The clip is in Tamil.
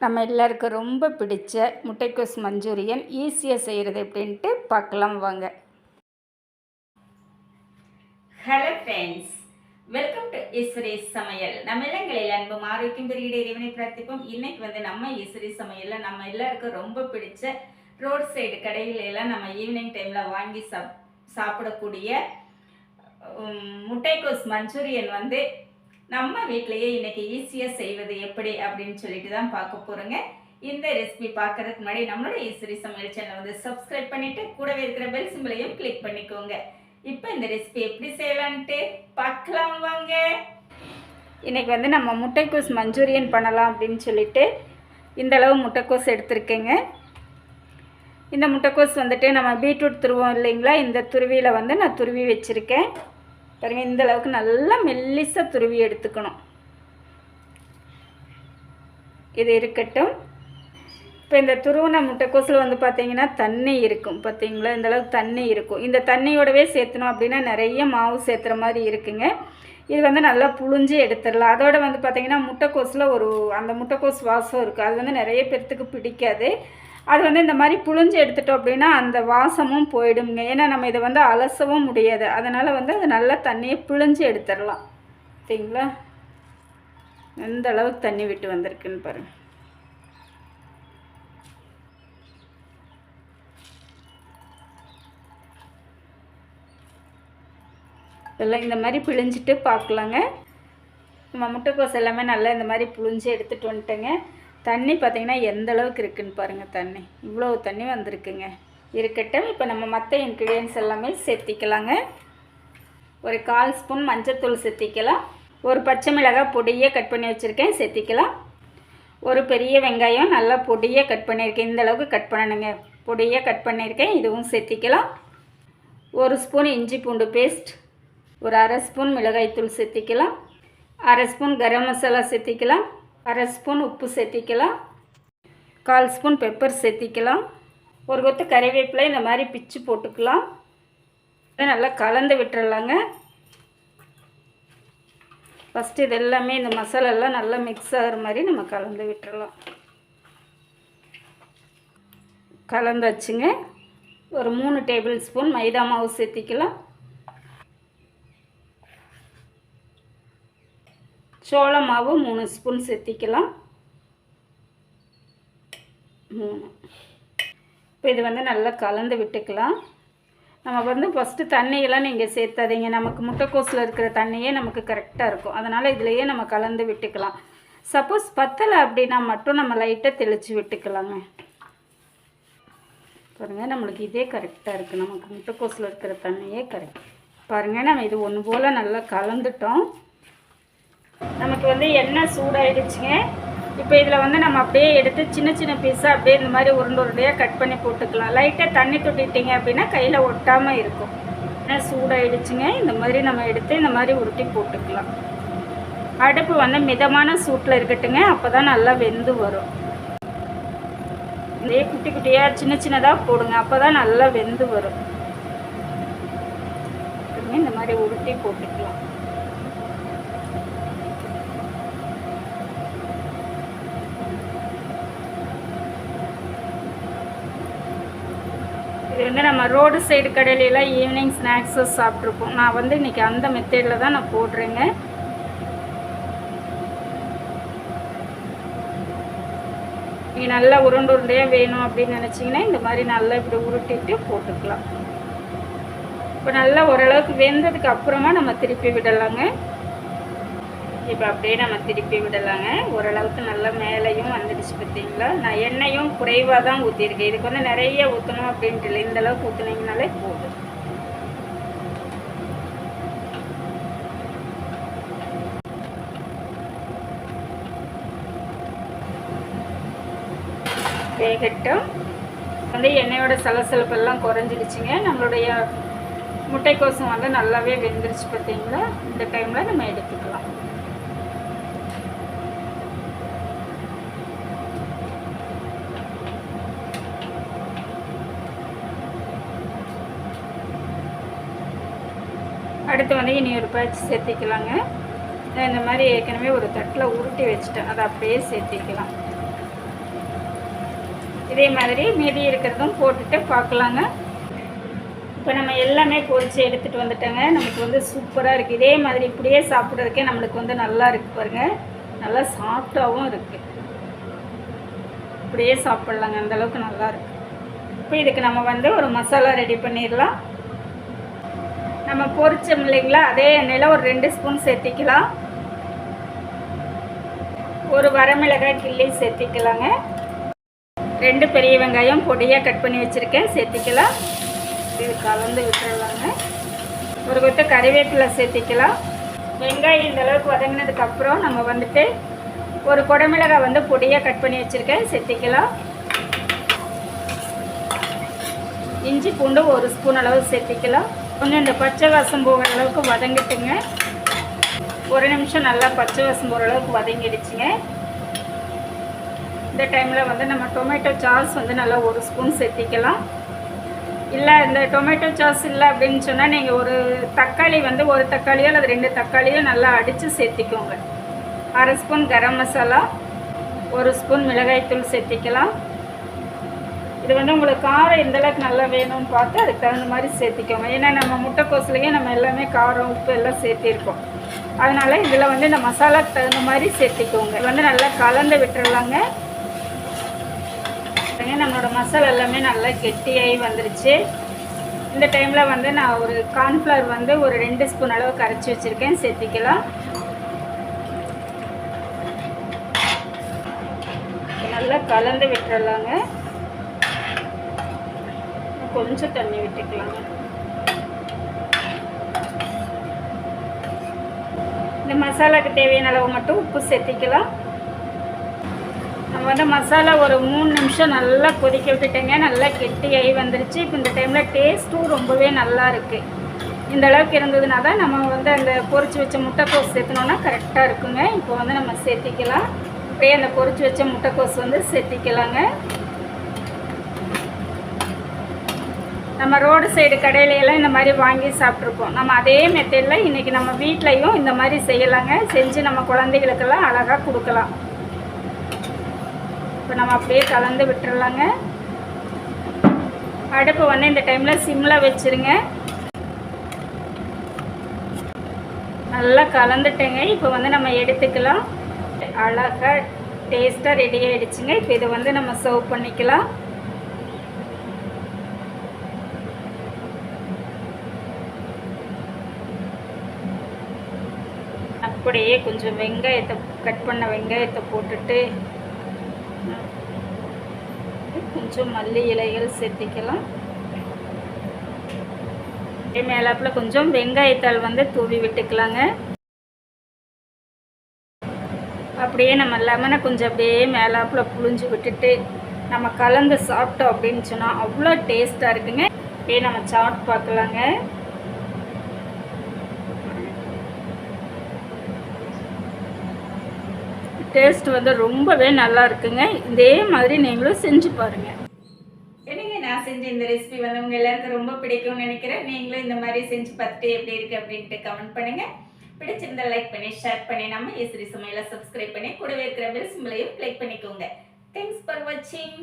நம்ம எல்லாருக்கும் ரொம்ப பிடிச்ச முட்டைக்கோஸ் மஞ்சூரியன் ஈஸியாக செய்கிறது எப்படின்ட்டு பார்க்கலாம் வாங்க. Hello friends welcome to Eswari சமையல் நம்ம இல்லங்களில் அன்பும் ஆரோக்கியம் பெருகிட இறைவனை பிரார்த்திப்போம். இன்னைக்கு வந்து நம்ம ஈஸ்வரி சமையலில் நம்ம எல்லாருக்கும் ரொம்ப பிடிச்ச ரோட் சைடு கடையில எல்லாம் நம்ம ஈவினிங் டைமில் வாங்கி சாப் சாப்பிடக்கூடிய முட்டைக்கோஸ் மஞ்சூரியன் வந்து நம்ம வீட்டிலேயே இன்னைக்கு ஈஸியாக செய்வது எப்படி அப்படின்னு சொல்லிட்டு தான் பார்க்க போகிறோங்க இந்த ரெசிபி பார்க்கறதுக்கு முன்னாடி நம்மளோட ஈஸ்வரி சமையல் சேனலை வந்து சப்ஸ்கிரைப் பண்ணிட்டு கூடவே இருக்கிற பெல் சிம்பிளையும் கிளிக் பண்ணிக்கோங்க. இப்போ இந்த ரெசிபி எப்படி செய்யலான்ட்டு பார்க்கலாம் வாங்க. இன்னைக்கு வந்து நம்ம முட்டைக்கோஸ் மஞ்சூரியன் பண்ணலாம் அப்படின்னு சொல்லிட்டு இந்தளவு முட்டைக்கோஸ் எடுத்திருக்கேங்க. இந்த முட்டைக்கோஸ் வந்துட்டு நம்ம பீட்ரூட் துருவோம் இல்லைங்களா? இந்த துருவியில் வந்து நான் துருவி வச்சுருக்கேன். பாருங்கள் இந்த அளவுக்கு நல்லா மெல்லிசாக துருவி எடுத்துக்கணும். இது இருக்கட்டும். இப்போ இந்த துருவன முட்டைக்கோஸில் வந்து பார்த்தீங்கன்னா தண்ணி இருக்கும் பார்த்தீங்களா இந்த அளவுக்கு தண்ணி இருக்கும். இந்த தண்ணியோடவே சேர்த்தணும் அப்படின்னா நிறைய மாவு சேர்த்துற மாதிரி இருக்குங்க. இது வந்து நல்லா புழிஞ்சு எடுத்துடலாம். அதோட வந்து பார்த்திங்கன்னா முட்டைக்கோஸில் ஒரு அந்த முட்டைக்கோஸ் வாசம் இருக்குது அது வந்து நிறைய பேர்த்துக்கு பிடிக்காது. அது வந்து இந்த மாதிரி புழிஞ்சு எடுத்துட்டோம் அப்படின்னா அந்த வாசமும் போயிடுங்க ஏன்னா நம்ம இதை வந்து அலசவும் முடியாது. அதனால் வந்து அது நல்லா தண்ணியை பிழிஞ்சு எடுத்துடலாம். சரிங்களா? எந்த அளவுக்கு தண்ணி விட்டு வந்திருக்குன்னு பாருங்கள் இதெல்லாம் இந்த மாதிரி பிழிஞ்சிட்டு பார்க்கலாங்க. நம்ம முட்டைக்கோஸ் எல்லாமே நல்லா இந்த மாதிரி புழிஞ்சு எடுத்துகிட்டு வந்துட்டேங்க. தண்ணி பார்த்தீங்கன்னா எந்த அளவுக்கு இருக்குன்னு பாருங்கள் தண்ணி. இவ்வளோ தண்ணி வந்திருக்குங்க. இருக்கட்டும் இப்போ நம்ம மற்ற இன்க்ரீடியன்ஸ் எல்லாமே சேர்த்திக்கலாங்க. ஒரு கால் ஸ்பூன் மஞ்சத்தூள் சேர்த்திக்கலாம். ஒரு பச்சை மிளகாய் பொடியே கட் பண்ணி வச்சுருக்கேன் சேர்த்திக்கலாம். ஒரு பெரிய வெங்காயம் நல்லா பொடியே கட் பண்ணியிருக்கேன். இந்த அளவுக்கு கட் பண்ணணுங்க. பொடியே கட் பண்ணியிருக்கேன் இதுவும் சேர்த்திக்கலாம். ஒரு ஸ்பூன் இஞ்சி பூண்டு பேஸ்ட். ஒரு அரை ஸ்பூன் மிளகாய்த்தூள் சேர்த்திக்கலாம். அரை ஸ்பூன் கரம் மசாலா சேர்த்திக்கலாம். அரை ஸ்பூன் உப்பு சேர்த்திக்கலாம். கால் ஸ்பூன் பெப்பர் சேர்த்திக்கலாம். ஒரு கொத்து கறிவேப்பிலை இந்த மாதிரி பிச்சு போட்டுக்கலாம். இதை நல்லா கலந்து விட்டுறலாங்க. ஃபஸ்ட்டு இது எல்லாமே இந்த மசாலாலாம் நல்லா மிக்ஸ் ஆகிற மாதிரி நம்ம கலந்து விட்டுறலாம். கலந்தாச்சுங்க. ஒரு மூணு டேபிள் ஸ்பூன் மைதா மாவு சேர்த்திக்கலாம். சோள மாவு மூணு ஸ்பூன் சேர்த்திக்கலாம் மூணு. இப்போ இது வந்து நல்லா கலந்து விட்டுக்கலாம். நம்ம வந்து ஃபஸ்ட்டு தண்ணியெல்லாம் நீங்கள் சேர்த்தாதீங்க. நமக்கு முட்டைக்கோஸில் இருக்கிற தண்ணியே நமக்கு கரெக்டாக இருக்கும். அதனால் இதுலேயே நம்ம கலந்து விட்டுக்கலாம். சப்போஸ் பத்தலை அப்படின்னா மட்டும் நம்ம லைட்டாக தெளித்து விட்டுக்கலாங்க. பாருங்கள் நம்மளுக்கு இதே கரெக்டாக இருக்குது நமக்கு முட்டைக்கோஸில் இருக்கிற தண்ணியே கரெக்ட் பாருங்கள் நம்ம இது ஒன்று போல் நல்லா கலந்துட்டோம். நமக்கு வந்து எண்ணெய் சூடாயிடுச்சுங்க. இப்போ இதில் வந்து நம்ம அப்படியே எடுத்து சின்ன சின்ன பீஸாக அப்படியே இந்த மாதிரி உருண்டை உருண்டையாக கட் பண்ணி போட்டுக்கலாம். லைட்டாக தண்ணி தொட்டிட்டீங்க அப்படின்னா கையில் ஒட்டாமல் இருக்கும். எண்ணெய் சூடாயிடுச்சுங்க. இந்த மாதிரி நம்ம எடுத்து இந்த மாதிரி உருட்டி போட்டுக்கலாம். அடுப்பு வந்து மிதமான சூட்டில் இருக்கட்டுங்க. அப்போ தான் நல்லா வெந்து வரும். இதே குட்டி குட்டியாக சின்ன சின்னதாக போடுங்க. அப்போ தான் நல்லா வெந்து வரும். இந்த மாதிரி உருட்டி போட்டுக்கலாம். இது வந்து நம்ம ரோடு சைடு கடையிலலாம் ஈவினிங் ஸ்நாக்ஸும் சாப்பிட்ருப்போம். நான் வந்து இன்றைக்கி அந்த மெத்தேடில் தான் நான் போடுறேங்க. நீங்கள் நல்லா உருண்டு உருண்டையாக வேணும் அப்படின்னு நினச்சிங்கன்னா இந்த மாதிரி நல்லா இப்படி உருட்டிட்டு போட்டுக்கலாம். இப்போ நல்லா ஓரளவுக்கு வெந்ததுக்கு அப்புறமா நம்ம திருப்பி விடலாங்க. இப்போ அப்படியே நம்ம திருப்பி விடலாங்க. ஓரளவுக்கு நல்லா மேலேயும் வந்துடுச்சு பார்த்தீங்களா? நான் எண்ணெயும் குறைவாக தான் ஊற்றிருக்கேன் இதுக்கு வந்து நிறைய ஊற்றணும் அப்படின்ட்டு இல்லை. இந்த அளவுக்கு ஊற்றுனீங்கனாலே போதும். வேகட்டும். வந்து எண்ணெயோட சலசலப்பெல்லாம் குறைஞ்சிடுச்சுங்க. நம்மளுடைய முட்டைக்கோசம் வந்து நல்லாவே வெந்துருச்சு பார்த்தீங்களா? இந்த டைமில் நம்ம எடுத்துக்கலாம். அடுத்து வந்து இனி ஒரு பேட்ச் சேர்த்திக்கலாங்க. இந்த மாதிரி ஏற்கனவே ஒரு தட்டில் உருட்டி வச்சுட்டேன். அதை அப்படியே சேர்த்திக்கலாம். இதே மாதிரி மீதி இருக்கிறதும் போட்டுட்டு பார்க்கலாங்க. இப்போ நம்ம எல்லாமே பொறிச்சு எடுத்துகிட்டு வந்துட்டோங்க. நமக்கு வந்து சூப்பராக இருக்குது இதே மாதிரி இப்படியே சாப்பிட்றதுக்கே நம்மளுக்கு வந்து நல்லா இருக்குது பாருங்கள் நல்லா சாஃப்டாகவும் இருக்குது இப்படியே சாப்பிட்லாங்க. அந்த அளவுக்கு நல்லா இருக்கு. இப்போ இதுக்கு நம்ம வந்து ஒரு மசாலா ரெடி பண்ணிடலாம். நம்ம பொரிச்சோம் இல்லைங்களா? அதே எண்ணெயில் ஒரு ரெண்டு ஸ்பூன் சேர்த்திக்கலாம். ஒரு வரமிளகாய் கிள்ளி சேர்த்திக்கலாங்க. ரெண்டு பெரிய வெங்காயம் பொடியாக கட் பண்ணி வச்சுருக்கேன். சேர்த்திக்கலாம். இது கலந்து விட்டுறலாங்க. ஒரு கொத்து கறிவேப்பிலை சேர்த்திக்கலாம். வெங்காயம் இந்த அளவுக்கு வதங்கினதுக்கப்புறம் நம்ம வந்துட்டு ஒரு குடமிளகாய் வந்து பொடியாக கட் பண்ணி வச்சுருக்கேன். சேர்த்திக்கலாம். இஞ்சி பூண்டு ஒரு ஸ்பூன் அளவு சேர்த்திக்கலாம். கொஞ்சம் இந்த பச்சை வாசம் போகிற அளவுக்கு வதங்கிட்டுங்க. ஒரு நிமிஷம் நல்லா பச்சை வாசம் போகிற அளவுக்கு வதங்கிடுச்சுங்க. இந்த டைமில் வந்து நம்ம டொமேட்டோ சாஸ் வந்து நல்லா ஒரு ஸ்பூன் சேர்த்திக்கலாம். இல்லை இந்த டொமேட்டோ சாஸ் இல்லை அப்படின்னு சொன்னால் நீங்கள் ஒரு தக்காளி வந்து ஒரு தக்காளியோ அல்லது ரெண்டு தக்காளியோ நல்லா அடித்து சேர்த்திக்கோங்க. அரை ஸ்பூன் கரம் மசாலா ஒரு ஸ்பூன் மிளகாய்த்தூள் சேர்த்திக்கலாம். இது வந்து உங்களுக்கு காரம் எந்த அளவுக்கு நல்லா வேணும்னு பார்த்து அதுக்கு தகுந்த மாதிரி சேர்த்திக்கோங்க. ஏன்னா நம்ம முட்டைக்கோசுலேயே நம்ம எல்லாமே காரம் உப்பு எல்லாம் சேர்த்திருக்கோம். அதனால் இதில் வந்து இந்த மசாலாக்கு தகுந்த மாதிரி சேர்த்திக்கோங்க. இது வந்து நல்லா கலந்து விட்டுறலாங்க. நம்மளோட மசாலா எல்லாமே நல்லா கெட்டியாகி வந்துருச்சு. இந்த டைமில் வந்து நான் ஒரு கார்ன்ஃப்ளவர் வந்து ஒரு ரெண்டு ஸ்பூன் அளவு கரைச்சி வச்சுருக்கேன். சேர்த்திக்கலாம். நல்லா கலந்து விட்டுறலாங்க. கொஞ்சம் தண்ணி விட்டுக்கலாங்க. இந்த மசாலாக்கு தேவையான அளவு மட்டும் உப்பு சேர்த்திக்கலாம். நம்ம வந்து மசாலா ஒரு மூணு நிமிஷம் நல்லா கொதிக்க விட்டுட்டேங்க. நல்லா கெட்டியாகி வந்துருச்சு. இப்போ இந்த டைமில் டேஸ்ட்டும் ரொம்பவே நல்லா இருக்குது இந்த அளவுக்கு இருந்ததுனா தான் நம்ம வந்து அந்த பொறிச்சு வச்ச முட்டைக்கோஸ் சேர்த்தனோன்னா கரெக்டாக இருக்குங்க. இப்போ வந்து நம்ம சேர்த்திக்கலாம். அப்படியே அந்த பொறிச்சு வச்ச முட்டைக்கோஸ் வந்து சேர்த்திக்கலாங்க. நம்ம ரோடு சைடு கடையிலையெல்லாம் இந்த மாதிரி வாங்கி சாப்பிட்ருப்போம். நம்ம அதே மெத்தடில் இன்றைக்கி நம்ம வீட்லேயும் இந்த மாதிரி செய்யலாங்க. செஞ்சு நம்ம குழந்தைகளுக்கெல்லாம் அழகாக கொடுக்கலாம். இப்போ நம்ம அப்படியே கலந்து விட்டுறலாங்க. அடுப்பு வந்து இந்த டைமில் சிம்மில் வச்சுருங்க. நல்லா கலந்துட்டேங்க. இப்போ வந்து நம்ம எடுத்துக்கலாம். அழகாக டேஸ்ட்டாக ரெடி ஆகிடுச்சுங்க இப்போ இதை வந்து நம்ம சர்வ் பண்ணிக்கலாம். அப்படியே கொஞ்சம் வெங்காயத்தை கட் பண்ண வெங்காயத்தை போட்டுட்டு கொஞ்சம் மல்லி இலைகள் சேர்த்திக்கலாம். அப்படியே மேலாப்பில் கொஞ்சம் வெங்காயத்தால் வந்து தூவி விட்டுக்கலாங்க. அப்படியே நம்ம லெமனை கொஞ்சம் அப்படியே மேலாப்பில் புழிஞ்சு விட்டுட்டு நம்ம கலந்து சாப்பிட்டோம் அப்படின்னு சொன்னால் அவ்வளோ டேஸ்ட்டாக இருக்குங்க. அப்படியே நம்ம சாப்பிட்டு பார்க்கலாங்க. டேஸ்ட் வந்து ரொம்பவே நல்லா இருக்குங்க. இதே மாதிரி நீங்களும் செஞ்சு பாருங்கள் என்னங்க நான் செஞ்ச இந்த ரெசிபி வந்து உங்க எல்லாருக்கும் ரொம்ப பிடிக்கும்னு நினைக்கிறேன். நீங்களும் இந்த மாதிரி செஞ்சு பார்த்துட்டு எப்படி இருக்கு அப்படின்ட்டு கமெண்ட் பண்ணுங்க. பிடிச்சிருந்தா லைக் பண்ணி ஷேர் பண்ணி நம்ம ஈஸ்வரி சமையலை சப்ஸ்கிரைப் பண்ணி கூடவே இருக்கிற பெல் சிம்பிளையும் கிளிக் பண்ணிக்கோங்க. தேங்க்ஸ் ஃபார் வாட்சிங்